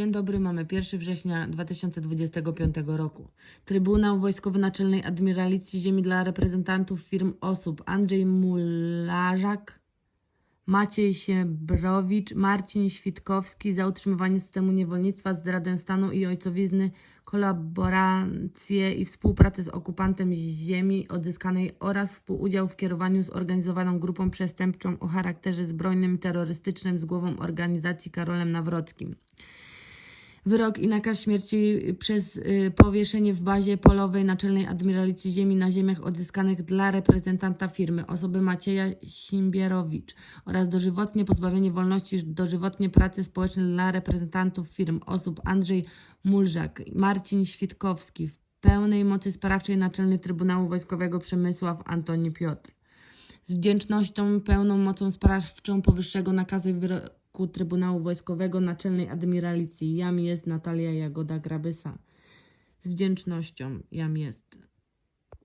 Dzień dobry, mamy 1 września 2025 roku. Trybunał Wojskowy Naczelnej Admiralicji Ziemi dla reprezentantów firm osób Andrzej Mularzak, Maciej Siebrowicz, Marcin Świtkowski za utrzymywanie systemu niewolnictwa, zdradę stanu i ojcowizny, kolaborację i współpracę z okupantem ziemi odzyskanej oraz współudział w kierowaniu zorganizowaną grupą przestępczą o charakterze zbrojnym i terrorystycznym z głową organizacji Karolem Nawrockim. Wyrok i nakaz śmierci przez y, powieszenie w bazie polowej Naczelnej Admiralicji Ziemi na ziemiach odzyskanych dla reprezentanta firmy, osoby Macieja Simbierowicz oraz dożywotnie pozbawienie wolności, dożywotnie pracy społecznej dla reprezentantów firm, osób Andrzej Mulżak, Marcin Świtkowski, w pełnej mocy sprawczej Naczelny Trybunału Wojskowego Przemysław Antoni Piotr. Z wdzięcznością, pełną mocą sprawczą powyższego nakazu i wyroku Trybunału Wojskowego Naczelnej Admiralicji jam jest Natalia Jagoda Grabysa. Z wdzięcznością jam jest